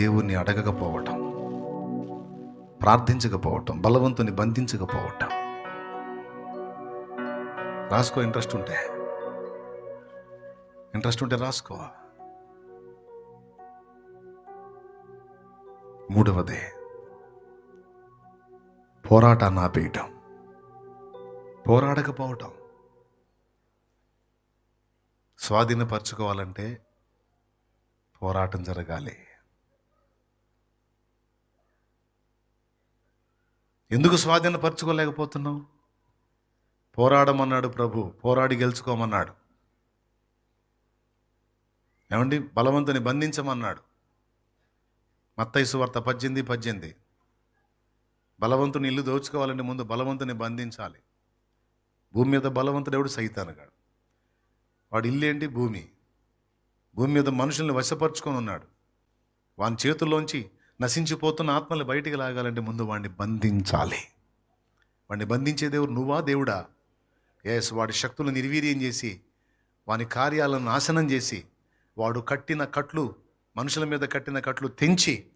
దేవుణ్ణి అడగకపోవటం ప్రార్థించకపోవటం బలవంతుని బంధించకపోవటం. రాసుకో ఇంట్రెస్ట్ ఉంటే. ఇంట్రెస్ట్ ఉంటే రాసుకో. మూడవది పోరాటాన్ని ఆపేయటం పోరాడకపోవటం. స్వాధీనపరచుకోవాలంటే పోరాటం జరగాలి. ఎందుకు స్వాధీనపరచుకోలేకపోతున్నావు? పోరాడమన్నాడు ప్రభు పోరాడి గెలుచుకోమన్నాడు. ఏమండి? బలవంతుని బంధించమన్నాడు. మత్తైసు వార్త పద్దెనిమిది పద్దెనిమిది. బలవంతుని ఇల్లు దోచుకోవాలంటే ముందు బలవంతుని బంధించాలి. భూమి మీద బలవంతుడు ఎవడు? సైతానగాడు వాడి ఇల్లు ఏంటి? భూమి. భూమి మీద మనుషుల్ని వశపరుచుకొని ఉన్నాడు. వాని చేతుల్లోంచి నశించిపోతున్న ఆత్మలు బయటికి లాగాలంటే ముందు వాడిని బంధించాలి. వాడిని బంధించే దేవుడు నువ్వా దేవుడా? ఎస్ వాడి శక్తులు నిర్వీర్యం చేసి వాని కార్యాలను నాశనం చేసి వాడు కట్టిన కట్లు మనుషుల మీద కట్టిన కట్లు తెంచి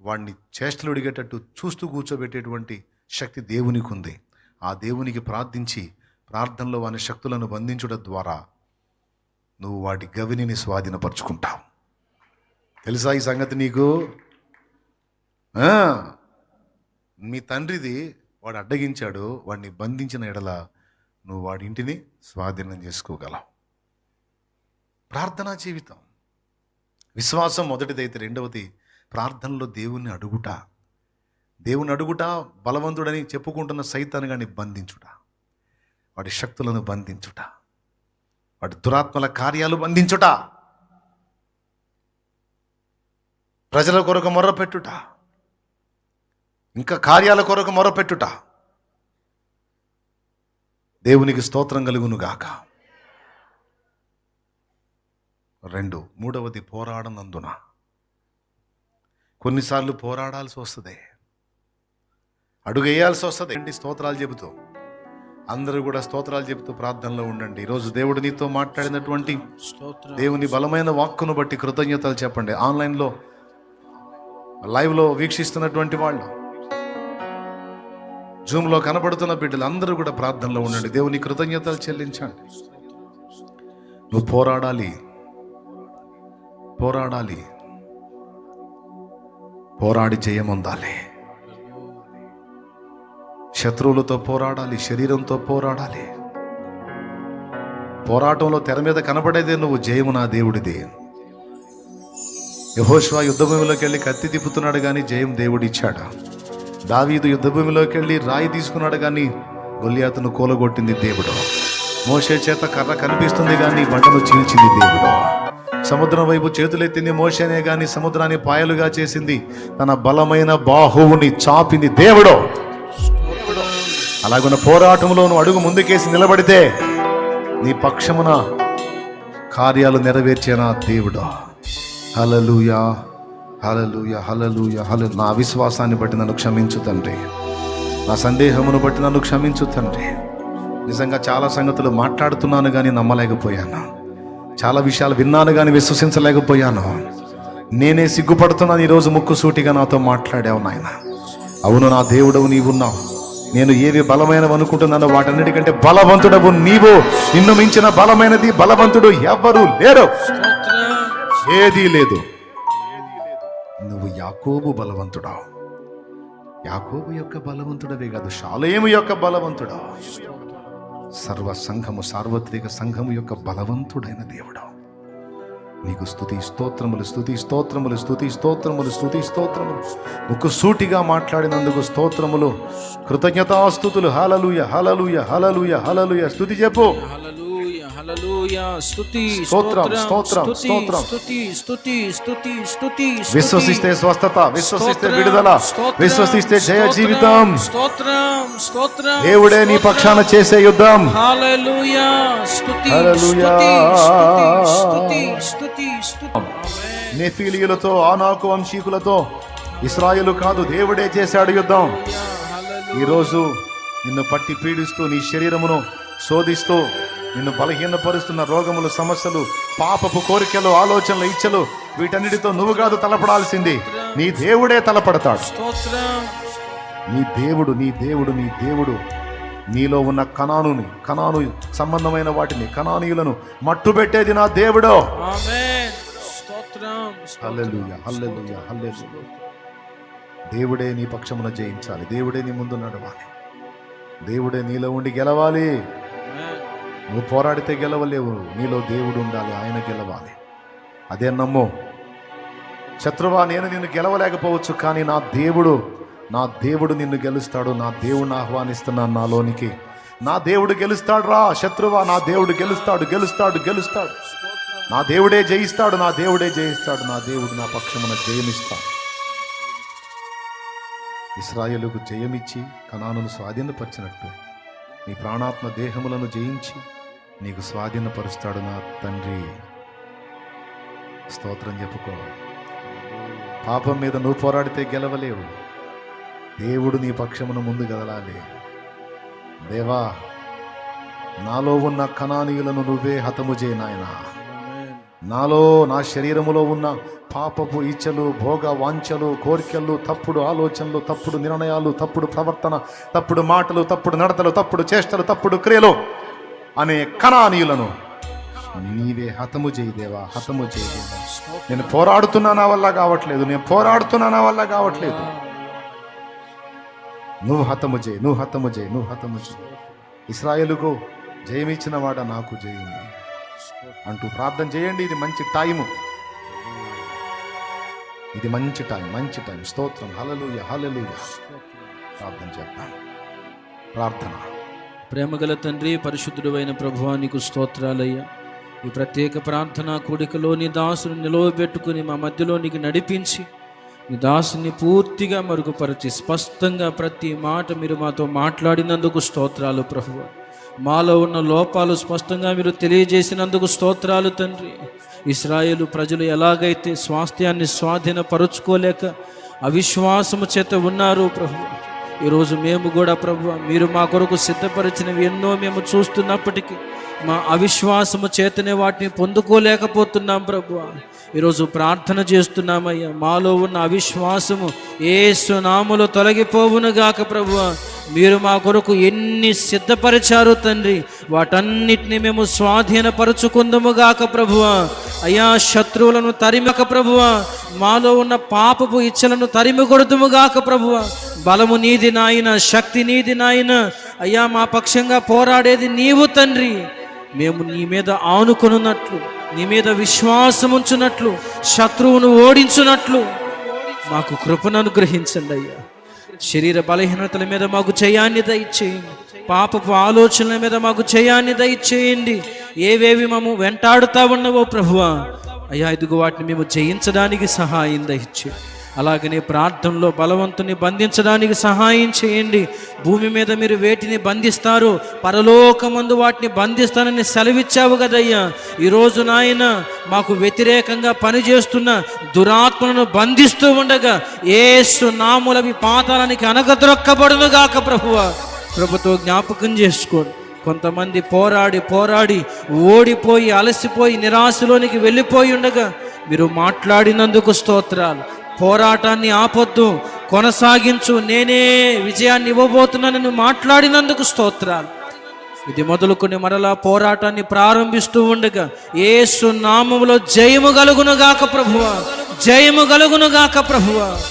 వాడిని చేష్టలు అడిగేటట్టు చూస్తూ కూర్చోబెట్టేటువంటి శక్తి దేవునికి ఉంది ఆ దేవునికి ప్రార్థించి ప్రార్థనలో వాని శక్తులను బంధించడం ద్వారా నువ్వు వాటి గవిని స్వాధీనపరుచుకుంటావు. తెలుసా ఈ సంగతి నీకు? మీ తండ్రిది వాడు అడ్డగించాడు వాడిని బంధించిన ఎడల నువ్వు వాడి ఇంటిని స్వాధీనం చేసుకోగలవు. ప్రార్థనా జీవితం. విశ్వాసం మొదటిదైతే రెండవది ప్రార్థనలో దేవుణ్ణి అడుగుట. దేవుని అడుగుట బలవంతుడని చెప్పుకుంటున్న సైతాన్ని కానీ బంధించుట వాడి శక్తులను బంధించుట. వాడి దురాత్మల కార్యాలు బంధించుట. ప్రజల కొరకు మొర్రపెట్టుట ఇంకా కార్యాల కొరకు మొరపెట్టుట దేవునికి స్తోత్రం కలుగును గాక. రెండు మూడవది పోరాడనందున. కొన్నిసార్లు పోరాడాల్సి వస్తుంది. అడుగు వేయాల్సి వస్తుంది. ఏంటి స్తోత్రాలు చెబుతూ. అందరూ కూడా స్తోత్రాలు చెబుతూ ప్రార్థనలో ఉండండి. ఈరోజు దేవుడు నీతో మాట్లాడినటువంటి దేవుని బలమైన వాక్కును బట్టి కృతజ్ఞతలు చెప్పండి. ఆన్లైన్లో లైవ్లో వీక్షిస్తున్నటువంటి వాళ్ళు. జూమ్లో కనబడుతున్న బిడ్డలు అందరూ కూడా ప్రార్థనలో ఉండండి. దేవుని కృతజ్ఞతలు చెల్లించండి. నువ్వు పోరాడాలి. పోరాడాలి. పోరాడి జయముందాలి శత్రువులతో పోరాడాలి. శరీరంతో పోరాడాలి. పోరాటంలో తెర మీద కనబడేదే నువ్వు జయము నా దేవుడిది. యహోష్వా యుద్ధభూమిలోకి వెళ్ళి కత్తి తిప్పుతున్నాడు కానీ జయం దేవుడిచ్చాడు? దావీదు యుద్ధభూమిలోకి వెళ్ళి రాయి తీసుకున్నాడు కానీ గొల్లియాతును కూలగొట్టింది దేవుడు. మోసే చేత కర్ర కనిపిస్తుంది కానీ బండను చీల్చింది దేవుడు. సముద్రం వైపు చేతులెత్తింది మోసేనే కానీ సముద్రాన్ని పాయలుగా చేసింది తన బలమైన బాహువుని చాపింది దేవుడు. అలాగున్న పోరాటంలో నువ్వు అడుగు ముందుకేసి నిలబడితే నీ పక్షమున కార్యాలు నెరవేర్చేనా దేవుడు? హలలుయా హలలుయ హలలుయ హల నా విశ్వాసాన్ని బట్టి నన్ను క్షమించు తండ్రి. నా సందేహమును బట్టి నన్ను క్షమించు తండ్రి. నిజంగా చాలా సంగతులు మాట్లాడుతున్నాను కానీ నమ్మలేకపోయాను. చాలా విషయాలు విన్నాను కానీ విశ్వసించలేకపోయాను. నేనే సిగ్గుపడుతున్నాను ఈరోజు ముక్కు సూటిగా నాతో మాట్లాడావు నాయన. అవును నా దేవుడవు నీవున్నావు నేను ఏవి బలమైనవి అనుకుంటున్నానో వాటన్నిటికంటే బలవంతుడవు నీవు. నిన్ను మించిన బలమైనది బలవంతుడు ఎవ్వరూ లేరు. ఏదీ లేదు. నువ్వు యాకోబు బలవంతుడా? యాకోబు యొక్క బలవంతుడవే కాదు శాలేము యొక్క బలవంతుడా? సర్వ సంఘము సార్వత్రిక సంఘము యొక్క బలవంతుడైన దేవుడు. నీకు స్తుతి స్తోత్రములు స్తుతి స్తోత్రములు స్తుతి స్తోత్రములు స్థుతి స్తోత్రములు. ముక్కు సూటిగా మాట్లాడినందుకు స్తోత్రములు కృతజ్ఞతాస్తుతులు. హలలుయ హలలుయ హలలుయ హలలుయ స్థుతి చెప్పు. విశ్వసిస్తే స్వస్థత విశ్వసిస్తే విడుదల విశ్వసిస్తే జయ జీవితం స్తోత్రం స్తోత్రం దేవుడే నీ పక్షాన చేసే యుద్ధం. నెఫీలియులతో ఆనాకు వంశీకులతో ఇస్రాయేలు కాదు దేవుడే చేశాడు యుద్ధం. ఈరోజు నిన్ను పట్టి పీడిస్తూ నీ శరీరమును శోధిస్తూ నిన్ను బలహీనపరుస్తున్న రోగములు సమస్యలు పాపపు కోరికలు ఆలోచనలు ఇచ్చలు వీటన్నిటితో నువ్వు కాదు తలపడాల్సింది. నీ దేవుడే తలపడతాడు. నీ దేవుడు నీ దేవుడు నీ దేవుడు నీలో ఉన్న కణానుని కణాను సంబంధమైన వాటిని కణానీయులను మట్టుబెట్టేది నా దేవుడు. దేవుడే నీ పక్షమున జయించాలి. దేవుడే నీ ముందు నడవాలి. దేవుడే నీలో ఉండి గెలవాలి. నువ్వు పోరాడితే గెలవలేవు. నీలో దేవుడు ఉండాలి ఆయన గెలవాలి. అదే నమ్ము. శత్రువా నేను నిన్ను గెలవలేకపోవచ్చు కానీ నా దేవుడు నా దేవుడు నిన్ను గెలుస్తాడు. నా దేవుడిని ఆహ్వానిస్తున్నాను నాలోనికి. నా దేవుడు గెలుస్తాడు రా శత్రువా నా దేవుడు గెలుస్తాడు గెలుస్తాడు గెలుస్తాడు. నా దేవుడే జయిస్తాడు నా దేవుడే జయిస్తాడు నా దేవుడు నా పక్షమున జయమిస్తాడు. ఇస్రాయేలుకు జయమిచ్చి కణానును స్వాధీనపరిచినట్టు నీ ప్రాణాత్మ దేహములను జయించి నీకు స్వాధీనపరుస్తాడు నా తండ్రి? స్తోత్రం చెప్పుకో. పాపం మీద నువ్వు పోరాడితే గెలవలేవు. దేవుడు నీ పక్షమును ముందు గదలాలి. దేవా నాలో ఉన్న కణానీయులను నువ్వే హతము చేయి నాయనా. నాలో నా శరీరములో ఉన్న పాపపు ఇచ్చలు భోగ వాంఛలు కోరికలు తప్పుడు ఆలోచనలు తప్పుడు నిర్ణయాలు తప్పుడు ప్రవర్తన తప్పుడు మాటలు తప్పుడు నడతలు తప్పుడు చేష్టలు తప్పుడు క్రియలు అనే కణానీయులను. నీవే హతము చేయదేవా హతము చేయదేవా నేను పోరాడుతున్నా నా వల్ల కావట్లేదు నేను పోరాడుతున్నా నా వల్ల కావట్లేదు. నువ్వు హతము చేయి నువ్వు హతము చేయి నువ్వు హతము చేయి. ఇస్రాయేలుకు జయమిచ్చిన వాడ నాకు జయము. అంటూ ప్రార్థన చేయండి ఇది మంచి టైము. ఇది మంచి టైం మంచి టైం. స్తోత్రం. హలలుయ హలలుయ ప్రార్థన చేద్దాం. ప్రార్థన. ప్రేమగల తండ్రి పరిశుద్ధుడైన ప్రభువానికి స్తోత్రాలయ్యా. ఈ ప్రత్యేక ప్రార్థన కూడికలో దాసుని నిలవబెట్టుకుని మా మధ్యలోనికి నడిపించి నీ దాసుని పూర్తిగా మరుగుపరిచి స్పష్టంగా ప్రతి మాట మీరు మాతో మాట్లాడినందుకు స్తోత్రాలు ప్రభువ. మాలో ఉన్న లోపాలు స్పష్టంగా మీరు తెలియజేసినందుకు స్తోత్రాలు తండ్రి. ఇస్రాయేలు ప్రజలు ఎలాగైతే స్వాస్థ్యాన్ని స్వాధీనపరుచుకోలేక అవిశ్వాసము చేత ఉన్నారు ప్రభు ఈరోజు మేము కూడా ప్రభు మీరు మా కొరకు సిద్ధపరిచినవి ఎన్నో మేము చూస్తున్నప్పటికీ మా అవిశ్వాసము చేతనే వాటిని పొందుకోలేకపోతున్నాం ప్రభు. ఈరోజు ప్రార్థన చేస్తున్నామయ్యా. మాలో ఉన్న అవిశ్వాసము ఏ సునాములు తొలగిపోవును గాక ప్రభు. మీరు మా కొరకు ఎన్ని సిద్ధపరిచారు తండ్రి వాటన్నిటిని మేము స్వాధీనపరుచుకుందము గాక ప్రభువ అయ్యా శత్రువులను తరిమక ప్రభువ మాలో ఉన్న పాపపు ఇచ్చలను తరిమి కొడుతుము గాక ప్రభువ బలము నీది నాయన శక్తి నీది నాయన. అయ్యా మా పక్షంగా పోరాడేది నీవు తండ్రి. మేము నీ మీద ఆనుకొనున్నట్లు నీ మీద విశ్వాసం ఉంచున్నట్లు శత్రువును ఓడించున్నట్లు. మాకు కృపను అనుగ్రహించండి అయ్యా. శరీర బలహీనతల మీద మాకు జయాన్ని దయచేయండి. పాపపు ఆలోచనల మీద మాకు జయాన్ని దయచేయండి. ఏవేవి మేము వెంటాడుతా ఉన్నవో ప్రభువా అయ్యా ఇదిగో వాటిని మేము జయించడానికి సహాయం దయచేయండి. అలాగనే ప్రార్థనలో బలవంతుని బంధించడానికి సహాయం చేయండి. భూమి మీద మీరు వేటిని బంధిస్తారు పరలోకమందు వాటిని బంధిస్తానని సెలవిచ్చావు కదయ్యా. ఈరోజు నాయన మాకు వ్యతిరేకంగా పనిచేస్తున్న దురాత్మలను బంధిస్తూ ఉండగా ఏసు నాములవి పాతాలనికి అనగద్రొక్కబడును గాక ప్రభువ. ప్రభుతో జ్ఞాపకం చేసుకోండి. కొంతమంది పోరాడి పోరాడి ఓడిపోయి అలసిపోయి నిరాశలోనికి వెళ్ళిపోయి ఉండగా మీరు మాట్లాడినందుకు స్తోత్రాలు. పోరాటాన్ని ఆపొద్దు కొనసాగించు. నేనే విజయాన్ని ఇవ్వబోతున్నానని మాట్లాడినందుకు స్తోత్రాలు. ఇది మొదలుకొని మరలా పోరాటాన్ని ప్రారంభిస్తూ ఉండగా ఏసు నామములో జయము గలుగునుగాక ప్రభువ. జయము గలుగునుగాక ప్రభువ.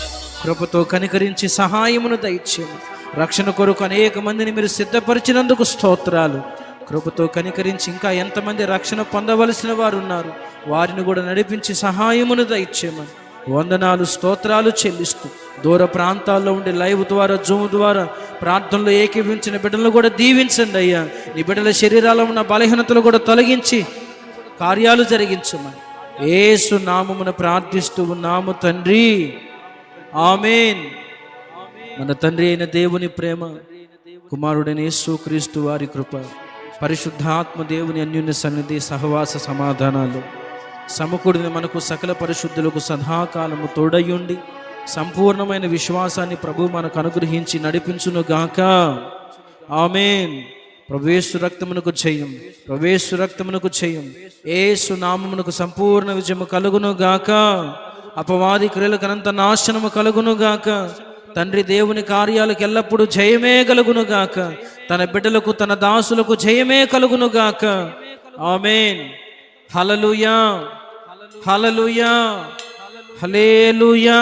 కృపతో కనికరించి సహాయమును దయచేయము రక్షణ కొరకు అనేక మందిని మీరు సిద్ధపరిచినందుకు స్తోత్రాలు. కృపతో కనికరించి ఇంకా ఎంతమంది రక్షణ పొందవలసిన వారు ఉన్నారు వారిని కూడా నడిపించి సహాయమును దయచేయమని. వందనాలు స్తోత్రాలు చెల్లిస్తూ దూర ప్రాంతాల్లో ఉండే లైవ్ ద్వారా జూమ్ ద్వారా ప్రార్థనలో ఏకీవించిన బిడ్డలను కూడా దీవించండి అయ్యా. నీ బిడ్డల శరీరాల్లో ఉన్న బలహీనతలు కూడా తొలగించి కార్యాలు జరిగించమని ఏసు నామమున ప్రార్థిస్తూ ఉన్నాము తండ్రి. ఆమెన్. మన తండ్రి అయిన దేవుని ప్రేమ కుమారుడైన యేసు క్రీస్తు వారి కృప పరిశుద్ధాత్మ దేవుని అన్యున్య సన్నిధి సహవాస సమాధానాలు. సమకూడిన మనకు సకల పరిశుద్ధులకు సదాకాలము తోడయ్యుండి సంపూర్ణమైన విశ్వాసాన్ని ప్రభు మనకు అనుగ్రహించి నడిపించును గాక. ఆమెన్. ప్రవేశు రక్తమునకు చేయం ప్రవేశు రక్తమునకు చేయం ఏసు నామమునకు సంపూర్ణ విజయము కలుగును గాక. అపవాది క్రియలకు అనంత నాశనము కలుగును గాక. తండ్రి దేవుని కార్యాలకు ఎల్లప్పుడూ జయమే కలుగును గాక. తన బిడ్డలకు తన దాసులకు జయమే కలుగును గాక. ఆమెన్. హలలుయా హలలుయా హలేలుయా